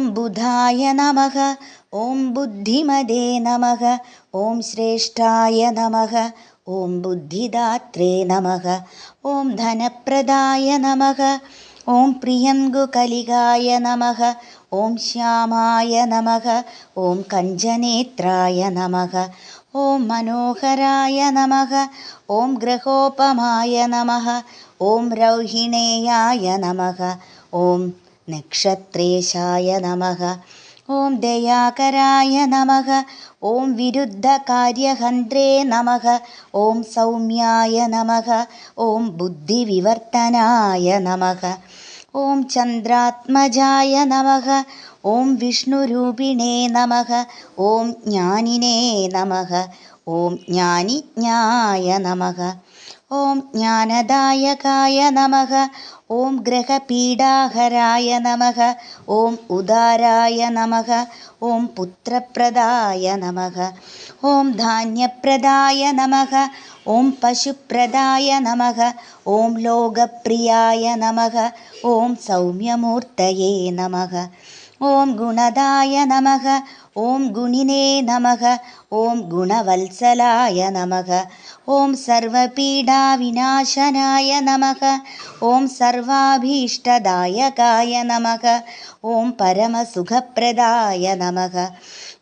ॐ बुधाय नमः ॐ बुद्धिमदे नमः ॐ श्रेष्ठाय नमः ॐ बुद्धिदात्रे नमः ॐ धनप्रदाय नमः ॐ प्रियङ्गुकलिगाय नमः ॐ श्यामाय नमः ॐ कञ्जनेत्राय नमः ॐ मनोहराय नमः ॐ ग्रहोपमाय नमः ॐ रौहिणेयाय नमः ॐ नक्षत्रेशाय नमः ॐ दयाकराय नमः ॐ विरुद्धकार्यहन्त्रे नमः ॐ सौम्याय नमः ॐ बुद्धिविवर्तनाय नमः ॐ चन्द्रात्मजाय नमः ॐ विष्णुरूपिणे नमः ॐ ज्ञानिने नमः ॐ ज्ञानिज्ञाय नमः ॐ ज्ञानदायकाय नमः ॐ ग्रहपीडाहराय नमः ॐ उदाराय नमः ॐ पुत्रप्रदाय नमः ॐ धान्यप्रदाय नमः ॐ पशुप्रदाय नमः ॐ लोकप्रियाय नमः ॐ सौम्यमूर्तये नमः ॐ गुणदाय नमः ॐ गुणिने नमः ॐ गुणवत्सलाय नमः ॐ सर्वपीडाविनाशनाय नमः। ॐ सर्वाभीष्टदायकाय नमः। ॐ परमसुखप्रदाय नमः।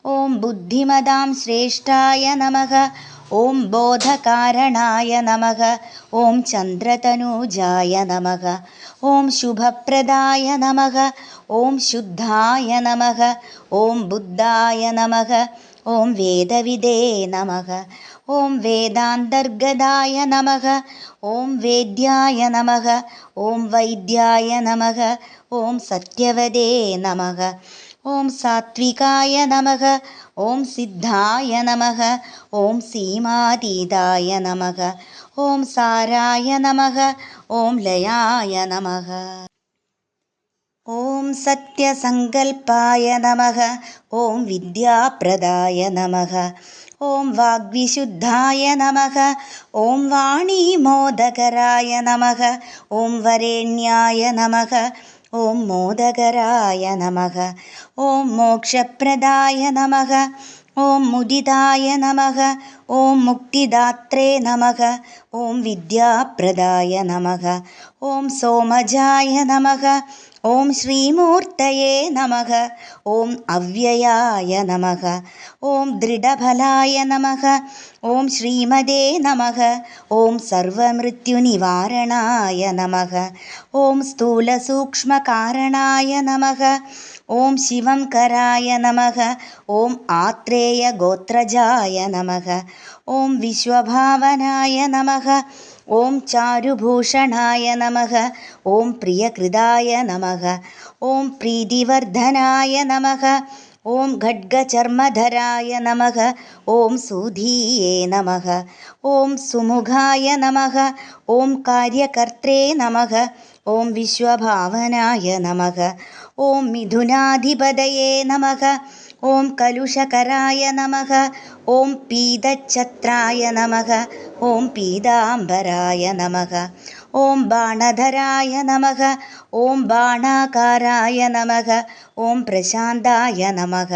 ॐ बुद्धिमदां श्रेष्ठाय नमः। ॐ बोधकारणाय नमः। ॐ चन्द्रतनूजाय नमः। ॐ शुभप्रदाय नमः। ॐ शुद्धाय नमः। ॐ बुद्धाय नमः। ॐ वेदविदे नमः ॐ वेदान्तर्गदाय नमः ॐ वेद्याय नमः ॐ वैद्याय नमः ॐ सत्यवदे नमः ॐ सात्विकाय नमः ॐ सिद्धाय नमः ॐ सीमातीताय नमः ॐ साराय नमः ॐ लयाय नमः। ॐ सत्यसङ्कल्पाय नमः ॐ विद्याप्रदाय नमः ॐ वाग्विशुद्धाय नमः। ॐ वाणीमोदकराय नमः। ॐ वरेण्याय नमः। ॐ मोदकराय नमः। ॐ मोक्षप्रदाय नमः। ॐ मुदिताय नमः। ॐ मुक्तिदात्रे नमः। ॐ विद्याप्रदाय नमः। ॐ सोमजाय नमः ॐ श्रीमूर्तये नमः। ॐ अव्ययाय नमः। ॐ दृढफलाय नमः। ॐ श्रीमदे नमः। ॐ सर्वमृत्युनिवारणाय नमः। ॐ स्थूलसूक्ष्मकारणाय नमः। ॐ शिवङ्कराय नमः। ॐ आत्रेयगोत्रजाय नमः। ॐ विश्वभावनाय नमः ॐ चारुभूषणाय नमः ॐ प्रियकृदाय नमः ॐ प्रीतिवर्धनाय नमः ॐ खड्गचर्मधराय नमः ॐ सुधीये नमः ॐ सुमुखाय नमः ॐ कार्यकर्त्रे नमः ॐ विश्वभावनाय नमः ॐ मिथुनाधिपदये नमः ॐ कलुषकराय नमः ॐ पीतच्छत्राय नमः ॐ पीताम्बराय नमः ॐ बाणधराय नमः ॐ बाणाकाराय नमः ॐ प्रशान्ताय नमः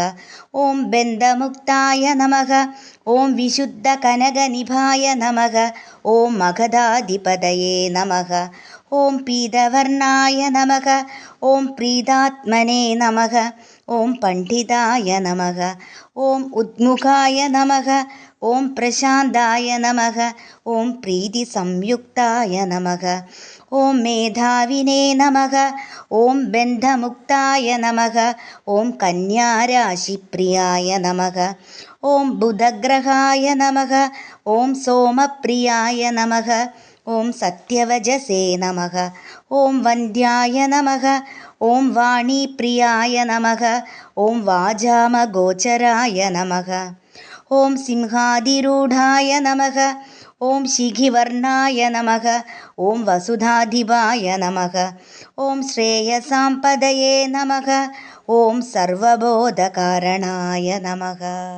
ॐ बन्धमुक्ताय नमः ॐ विशुद्धकनगनिभाय नमः ॐ मगधाधिपतये नमः ॐ पीतवर्णाय नमः ॐ प्रीतात्मने नमः ॐ पण्डिताय नमः ॐ उद्मुखाय नमः ॐ प्रशान्ताय नमः ॐ प्रीतिसंयुक्ताय नमः ॐ मेधाविने नमः ॐ बन्धमुक्ताय नमः ॐ कन्याराशिप्रियाय नमः ॐ बुधग्रहाय नमः ॐ सोमप्रियाय नमः ॐ सत्यवजसे नमः। ॐ वन्द्याय नमः। ॐ वाणीप्रियाय नमः। ॐ वाजामगोचराय नमः। ॐ सिंहादिरूढाय नमः। ॐ शिखिवर्णाय नमः। ॐ वसुधाधिपाय नमः। ॐ श्रेयसाम्पदये नमः। ॐ सर्वबोधकारणाय नमः